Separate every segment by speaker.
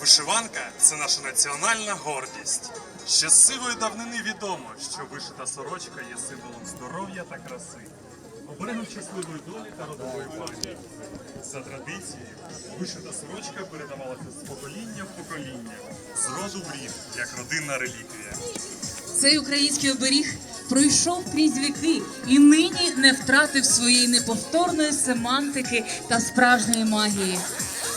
Speaker 1: Вишиванка це наша національна гордість. Ще з сивої давнини відомо, що вишита сорочка є символом здоров'я та краси, оберегом щасливої долі та родової пам'яті. За традицією, вишита сорочка передавалася з покоління в покоління, з роду в рід, як родинна реліквія.
Speaker 2: Цей український оберіг пройшов крізь віки і нині не втратив своєї неповторної семантики та справжньої магії.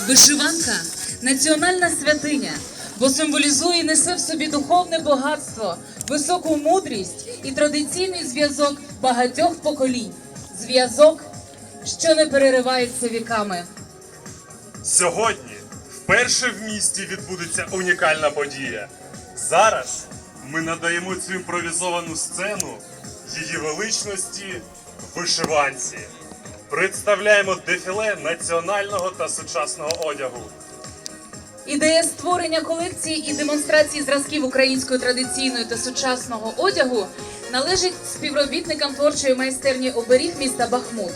Speaker 2: Вишиванка національна святиня, бо символізує і несе в собі духовне багатство, високу мудрість і традиційний зв'язок багатьох поколінь. Зв'язок, що не переривається віками.
Speaker 1: Сьогодні вперше в місті відбудеться унікальна подія. Зараз ми надаємо цю імпровізовану сцену її величності вишиванці. Представляємо дефіле національного та сучасного одягу.
Speaker 2: Ідея створення колекції і демонстрації зразків української традиційної та сучасного одягу належить співробітникам творчої майстерні оберіг міста Бахмут.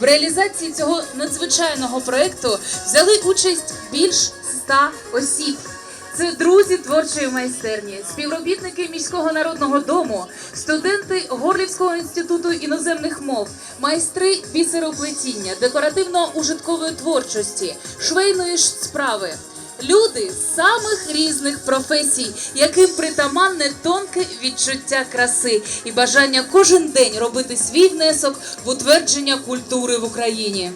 Speaker 2: В реалізації цього надзвичайного проекту взяли участь більш ста осіб. Це друзі творчої майстерні, співробітники міського народного дому, студенти Горлівського інституту іноземних мов, майстри бісероплетіння, декоративно-ужиткової творчості, швейної справи. Люди самих різних професій, яким притаманне тонке відчуття краси і бажання кожен день робити свій внесок в утвердження культури в Україні.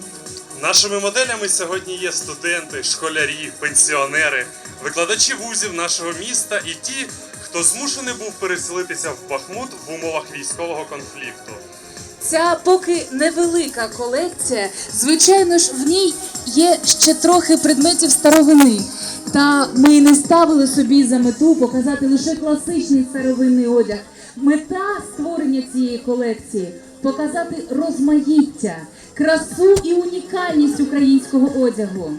Speaker 1: Нашими моделями сьогодні є студенти, школярі, пенсіонери, викладачі вузів нашого міста і ті, хто змушений був переселитися в Бахмут в умовах військового конфлікту.
Speaker 2: Ця поки невелика колекція, звичайно ж, в ній є ще трохи предметів старовини. Та ми не ставили собі за мету показати лише класичний старовинний одяг. Мета створення цієї колекції показати розмаїття, красу і унікальність українського одягу.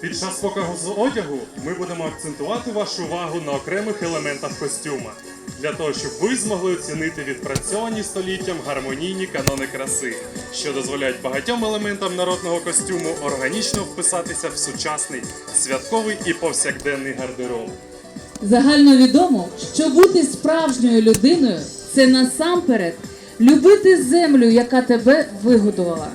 Speaker 1: Під час показу одягу ми будемо акцентувати вашу увагу на окремих елементах костюма, для того, щоб ви змогли оцінити відпрацьовані століттям гармонійні канони краси, що дозволяють багатьом елементам народного костюму органічно вписатися в сучасний святковий і повсякденний гардероб.
Speaker 2: Загально відомо, що бути справжньою людиною це насамперед любити землю, яка тебе вигодувала.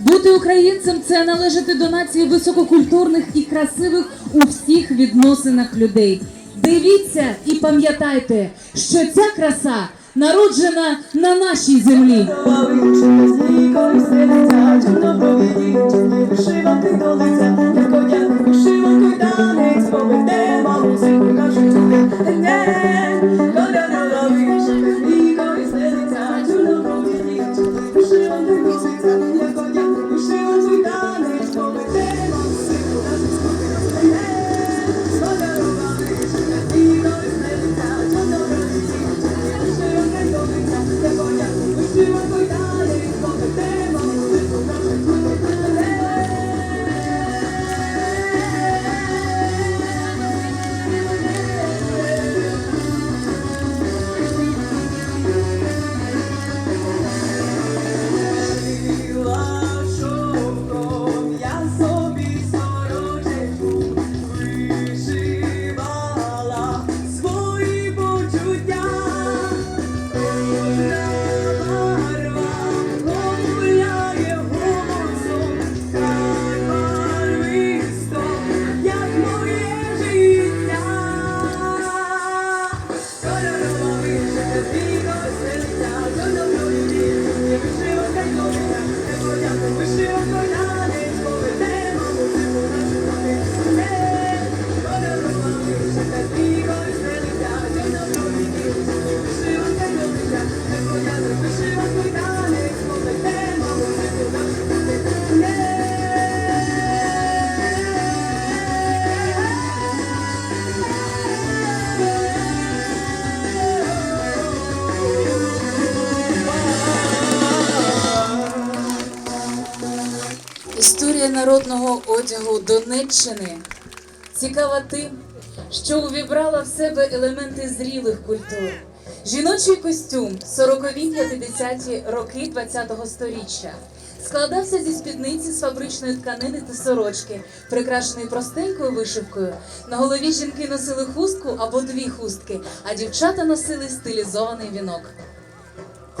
Speaker 2: Бути українцем це належати до нації висококультурних і красивих у всіх відносинах людей. Дивіться і пам'ятайте, що ця краса народжена на нашій землі.
Speaker 3: Вишивати
Speaker 2: Історія народного одягу Донеччини цікава тим, що увібрала в себе елементи зрілих культур. Жіночий костюм 40-50-ті роки ХХ століття, Складався зі спідниці з фабричної тканини та сорочки, прикрашеної простенькою вишивкою. На голові жінки носили хустку або дві хустки, а дівчата носили стилізований вінок.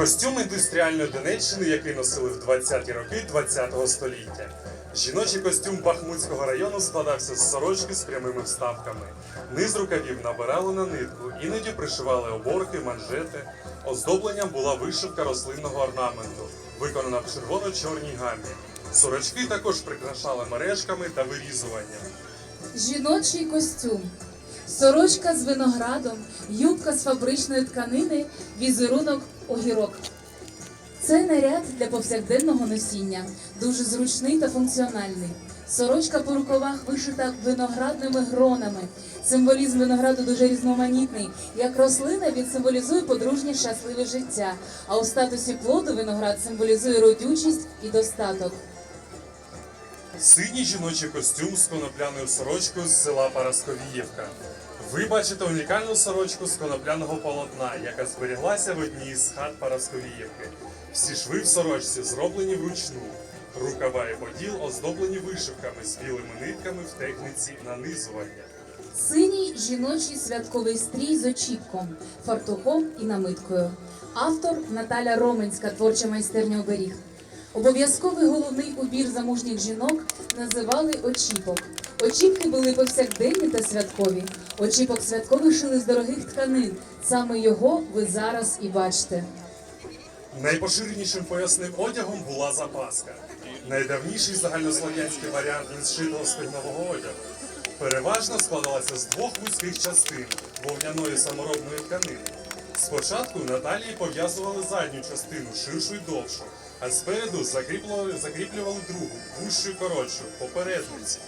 Speaker 1: Костюм індустріальної Донеччини, який носили в 20-ті роки ХХ століття. Жіночий костюм Бахмутського району складався з сорочки з прямими вставками. Низ рукавів набирали на нитку, іноді пришивали оборки, манжети. Оздобленням була вишивка рослинного орнаменту, виконана в червоно-чорній гамі. Сорочки також прикрашали мережками та вирізуванням.
Speaker 2: Жіночий костюм. Сорочка з виноградом, юбка з фабричної тканини, візерунок огірок. Це наряд для повсякденного носіння, дуже зручний та функціональний. Сорочка по рукавах вишита виноградними гронами. Символізм винограду дуже різноманітний. Як рослина він символізує подружнє щасливе життя, а у статусі плоду виноград символізує родючість і достаток.
Speaker 1: Синій жіночий костюм з конопляною сорочкою з села Парасковіївка. Ви бачите унікальну сорочку з конопляного полотна, яка зберіглася в одній з хат Парасковіївки. Всі шви в сорочці зроблені вручну. Рукава і поділ оздоблені вишивками з білими нитками в техніці нанизування.
Speaker 2: Синій жіночий святковий стрій з очіпком, фартухом і намиткою. Автор Наталя Роменська, творча майстерня оберіг. Обов'язковий головний убір замужніх жінок називали очіпок. Очіпки були повсякденні та святкові. Очіпок святковий шили з дорогих тканин. Саме його ви зараз і бачите.
Speaker 1: Найпоширенішим поясним одягом була запаска. Найдавніший загальнослов'янський варіант незшитого спільнового одягу. Переважно складалася з двох вузьких частин вовняної саморобної тканини. Спочатку на пов'язували задню частину, ширшу й довшу, а спереду закріплювали, закріплювали другу, вущу й коротшу, попередниці.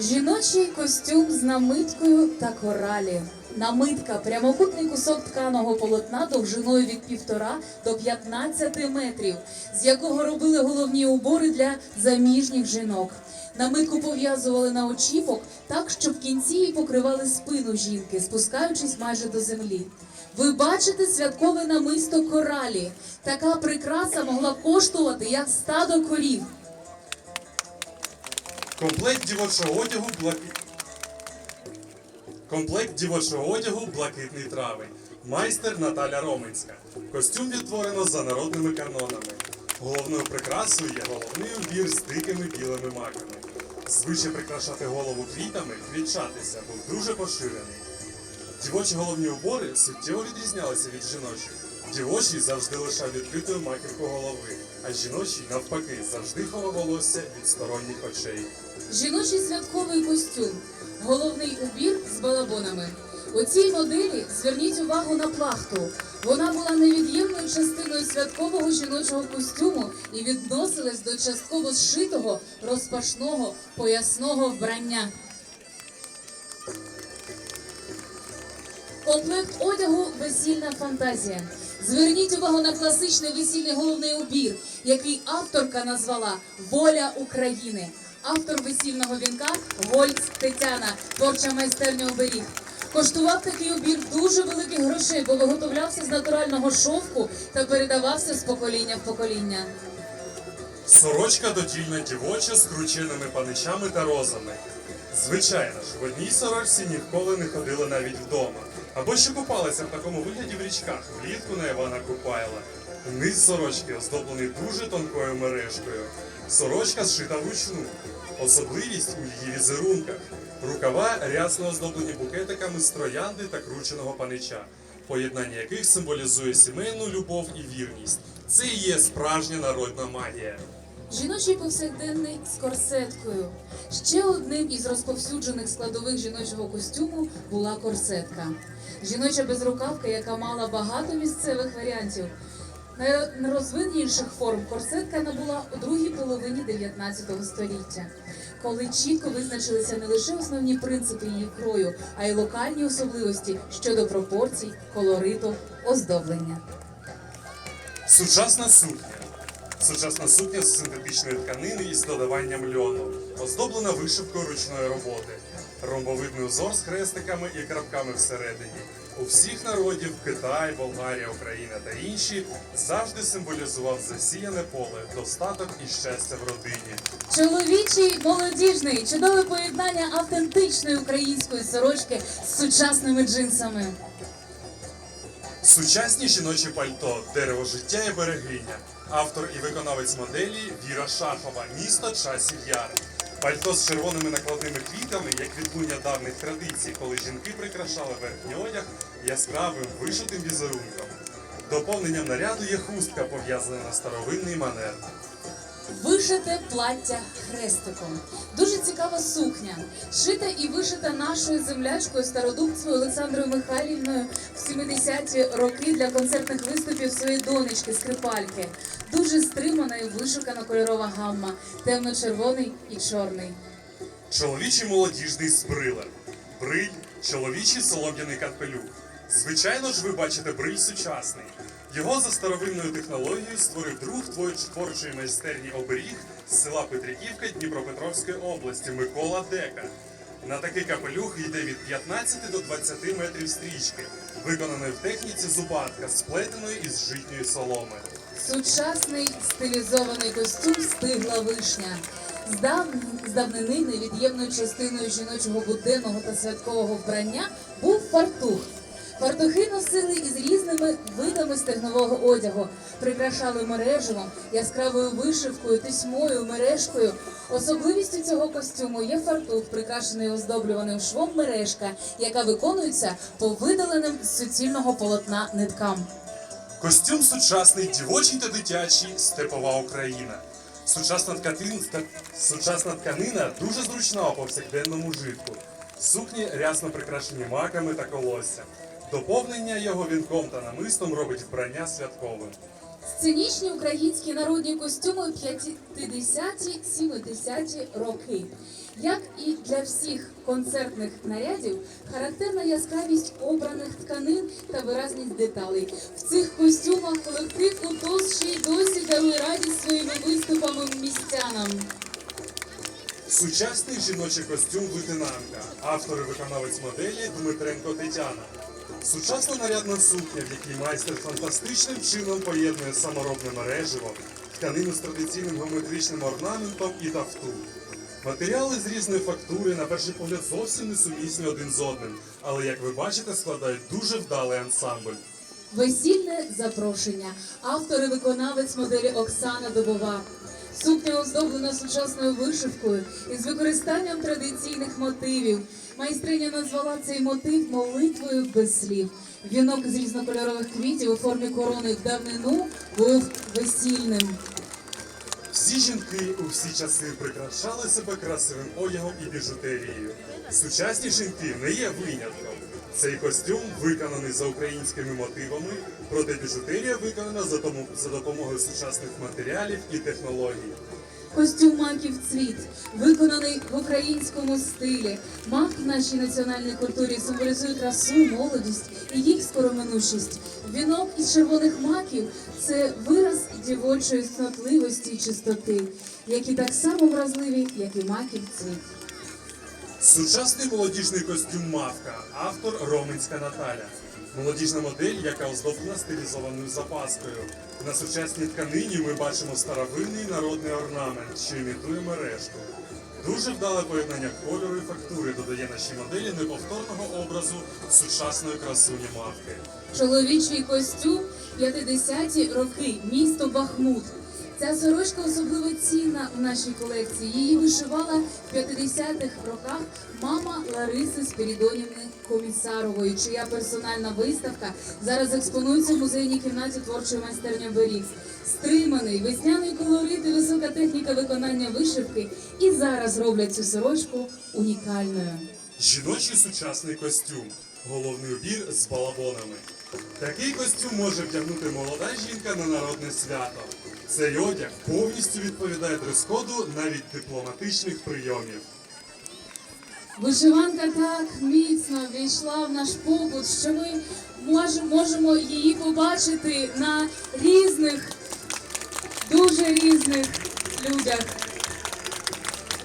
Speaker 2: Жіночий костюм з намиткою та коралі. Намитка прямокутний кусок тканого полотна довжиною від півтора до 15 метрів, з якого робили головні убори для заміжніх жінок. Намитку пов'язували на очіпок так, щоб кінці її покривали спину жінки, спускаючись майже до землі. Ви бачите святкове намисто коралі. Така прикраса могла коштувати як стадо корів.
Speaker 1: Комплект дівочого одягу блаки... Комплект дівочого одягу блакитний травень. Майстер Наталя Роменська. Костюм відтворено за народними канонами. Головною прикрасою є головний убір з дикими білими маками. Звичай прикрашати голову квітами, квітчатися був дуже поширений. Дівочі головні убори суттєво відрізнялися від жіночих. Дівочий завжди лишав відкритою маківку голови, а жіночий, навпаки, завжди ховав волосся від сторонніх очей.
Speaker 2: Жіночий святковий костюм, головний убір з балабонами. У цій моделі зверніть увагу на плахту. Вона була невід'ємною частиною святкового жіночого костюму і відносилась до частково зшитого розпашного поясного вбрання. Комплект одягу весільна фантазія. Зверніть увагу на класичний весільний головний убір, який авторка назвала Воля України. Автор весільного вінка Гольц Тетяна, творча майстерня оберіг. Коштував такий убір дуже великих грошей, бо виготовлявся з натурального шовку та передавався з покоління в покоління.
Speaker 1: Сорочка додільна дівоча з крученими паничами та розами. Звичайно ж, в одній сорочці ніколи не ходили навіть вдома. Або ще купалися в такому вигляді в річках, влітку на Івана Купайла. Низ сорочки оздоблений дуже тонкою мережкою. Сорочка зшита вручну. Особливість у її візерунках. Рукава рясно оздоблені букетиками з троянди та крученого панича, поєднання яких символізує сімейну любов і вірність. Це і є справжня народна магія.
Speaker 2: Жіночий повсякденний з корсеткою. Ще одним із розповсюджених складових жіночого костюму була корсетка. Жіноча безрукавка, яка мала багато місцевих варіантів. Найрозвинніших форм корсетка набула у другій половині 19 століття, коли чітко визначилися не лише основні принципи її крою, а й локальні особливості щодо пропорцій, колориту, оздоблення.
Speaker 1: Сучасна сукня. Сучасна сукня з синтетичної тканини із додаванням льону, оздоблена вишивкою ручної роботи, ромбовидний узор з хрестиками і крапками всередині. У всіх народів Китай, Болгарія, Україна та інші завжди символізував засіяне поле, достаток і щастя в родині.
Speaker 2: Чоловічий, молодіжний, чудове поєднання автентичної української сорочки з сучасними джинсами.
Speaker 1: Сучасні жіночі пальто, дерево життя і берегиня. Автор і виконавець моделі Віра Шахова, місто часів яр. Пальто з червоними накладними квітами, як відлуння давних традицій, коли жінки прикрашали верхній одяг яскравим вишитим візерунком. Доповненням наряду є хустка, пов'язана на старовинний манер.
Speaker 2: Вишите плаття хрестиком. Дуже цікава сукня. Шита і вишита нашою землячкою стародубцею Олександрою Михайлівною в 70-ті роки для концертних виступів своєї донечки Скрипальки. Дуже стримана і вишукана кольорова гамма, темно-червоний і чорний.
Speaker 1: Чоловічий молодіжний сприлер. Бриль, чоловічий солом'яний капелюх. Звичайно ж, ви бачите бриль сучасний. Його за старовинною технологією створив друг твор- творчої майстерні оберіг з села Петриківка Дніпропетровської області Микола Дека. На такий капелюх йде від 15 до 20 метрів стрічки, виконаної в техніці зубатка, сплетеної із житньої соломи.
Speaker 2: Сучасний стилізований костюм стигла вишня. З, дав... з невід'ємною частиною жіночого буденного та святкового вбрання був фартух. Фартухи носили із різними видами стегнового одягу, прикрашали мереживом, яскравою вишивкою, тисьмою, мережкою. Особливістю цього костюму є фартух, прикрашений оздоблюваним швом мережка, яка виконується по видаленим з суцільного полотна ниткам.
Speaker 1: Костюм сучасний, дівочий та дитячий, степова Україна. Сучасна тканина, сучасна тканина дуже зручна у повсякденному житку. Сукні рясно прикрашені маками та колоссям. Доповнення його вінком та намистом робить вбрання святковим.
Speaker 2: Сценічні українські народні костюми 50-70-ті роки. Як і для всіх концертних нарядів, характерна яскравість обраних тканин та виразність деталей. В цих костюмах колектив УТОС ще й досі дарує радість своїми виступами містянам.
Speaker 1: Сучасний жіночий костюм витинанка. Автор і виконавець моделі Дмитренко Тетяна. Сучасна нарядна сукня, в якій майстер фантастичним чином поєднує саморобне мереживо, тканину з традиційним геометричним орнаментом і тафту. Матеріали з різної фактури, на перший погляд, зовсім не сумісні один з одним, але, як ви бачите, складають дуже вдалий ансамбль.
Speaker 2: Весільне запрошення. Автор і виконавець моделі Оксана Добова. Сукня оздоблена сучасною вишивкою із використанням традиційних мотивів. Майстриня назвала цей мотив молитвою без слів. Вінок з різнокольорових квітів у формі корони в давнину був весільним.
Speaker 1: Всі жінки у всі часи прикрашали себе красивим одягом і біжутерією. Сучасні жінки не є винятком. Цей костюм виконаний за українськими мотивами, проте біжутерія виконана за, допомогою сучасних матеріалів і технологій.
Speaker 2: Костюм маків цвіт, виконаний в українському стилі. Мак в нашій національній культурі символізує красу, молодість і їх скороминущість. Вінок із червоних маків це вираз дівочої снотливості і чистоти, які так само вразливі, як і маків цвіт.
Speaker 1: Сучасний молодіжний костюм Мавка, автор Роменська Наталя. Молодіжна модель, яка оздоблена стилізованою запаскою. На сучасній тканині ми бачимо старовинний народний орнамент, що імітує мережку. Дуже вдале поєднання кольору і фактури додає нашій моделі неповторного образу сучасної красуні мавки.
Speaker 2: Чоловічий костюм 50-ті роки, місто Бахмут. Ця сорочка особливо цінна в нашій колекції. Її вишивала в 50-х роках мама Лариси Спірідонівни Комісарової, чия персональна виставка зараз експонується в музейній кімнаті творчої майстерні оберіг. Стриманий, весняний колорит і висока техніка виконання вишивки і зараз роблять цю сорочку унікальною.
Speaker 1: Жіночий сучасний костюм. Головний убір з балабонами. Такий костюм може вдягнути молода жінка на народне свято. Цей одяг повністю відповідає дрес-коду навіть дипломатичних прийомів.
Speaker 2: Вишиванка так міцно війшла в наш побут, що ми мож- можемо її побачити на різних дуже дуже різних людях.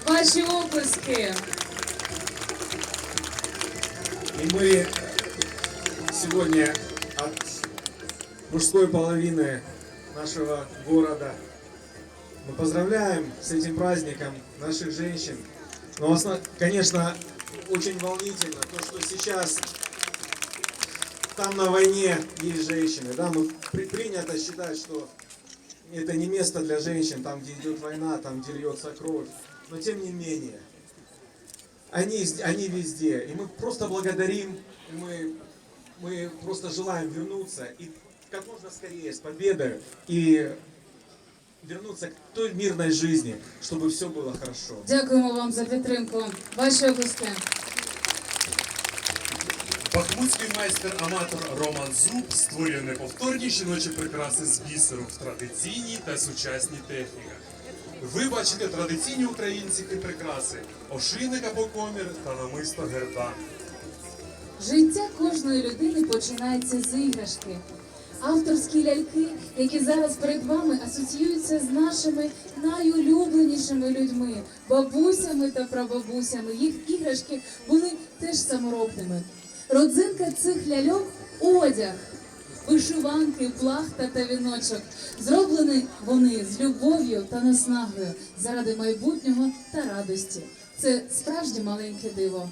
Speaker 2: Ваші оплески.
Speaker 4: И мы сегодня от мужской половины нашего города мы поздравляем с этим праздником наших женщин. Но, конечно, очень волнительно то, что сейчас там на войне есть женщины. Да, мы при- принято считать, что это не место для женщин, там, где идет война, там, где льется кровь. Но тем не менее, они, они везде. И мы просто благодарим, мы, мы просто желаем вернуться и как можно скорее с победой и вернуться к той мирной жизни, чтобы все было хорошо.
Speaker 2: Дякуємо вам за підтримку. Ваші оплески.
Speaker 1: Бахмутський майстер-аматор Роман Зуб створює неповторні жіночі прикраси з бісеру в традиційній та сучасній техніках. Ви бачите традиційні українські прикраси, ошийник або комір та намисто гердан.
Speaker 2: Життя кожної людини починається з іграшки. Авторські ляльки, які зараз перед вами асоціюються з нашими найулюбленішими людьми, бабусями та прабабусями. Їх іграшки були теж саморобними. Родзинка цих ляльок одяг, вишиванки, плахта та віночок. Зроблені вони з любов'ю та наснагою заради майбутнього та радості. Це справжнє маленьке диво.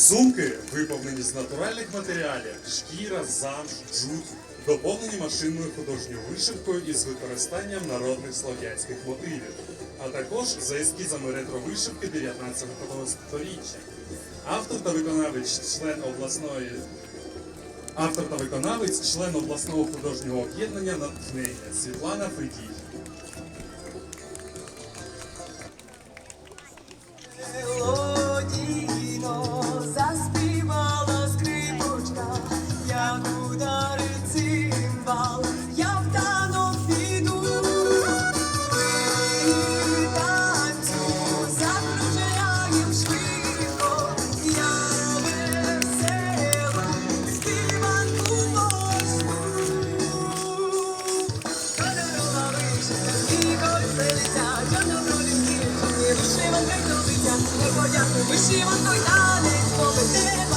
Speaker 1: Сумки виповнені з натуральних матеріалів: шкіра, замш, джут, доповнені машинною художньою вишивкою із використанням народних слов'янських мотивів, а також за ескізами ретро-вишивки 19 століття. Автор та виконавець, член обласної. Автор та виконавець, член обласного художнього об'єднання натхнення Світлана Федій.
Speaker 3: 牛をと
Speaker 2: いたね込めて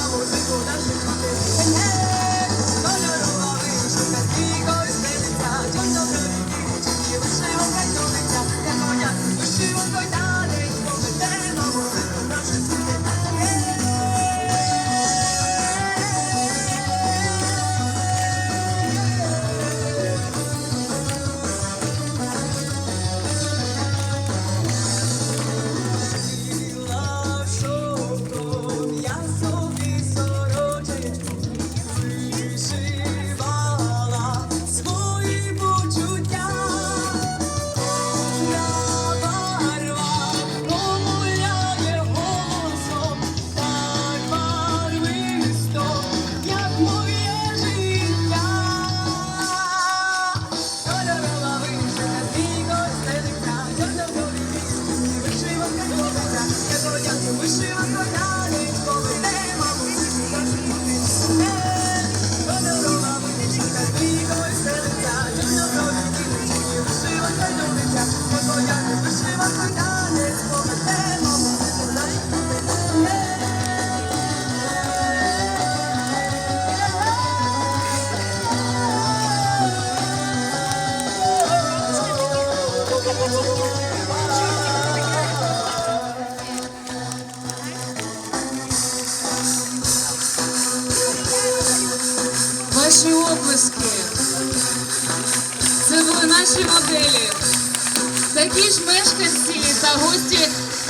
Speaker 2: Такі ж мешканці та гості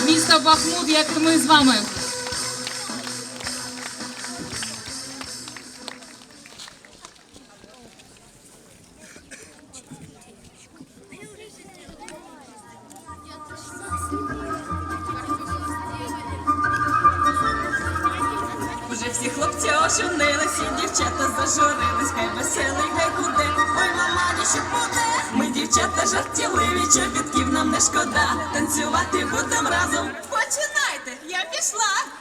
Speaker 2: міста Бахмут, як ми з вами.
Speaker 5: Всі хлопці ошунились, і дівчата зажурились, хай веселий, хай куди, ой мама, що буде. Ми дівчата жартівливі, чобітків нам не шкода. Танцювати будем разом. Починайте, я пішла.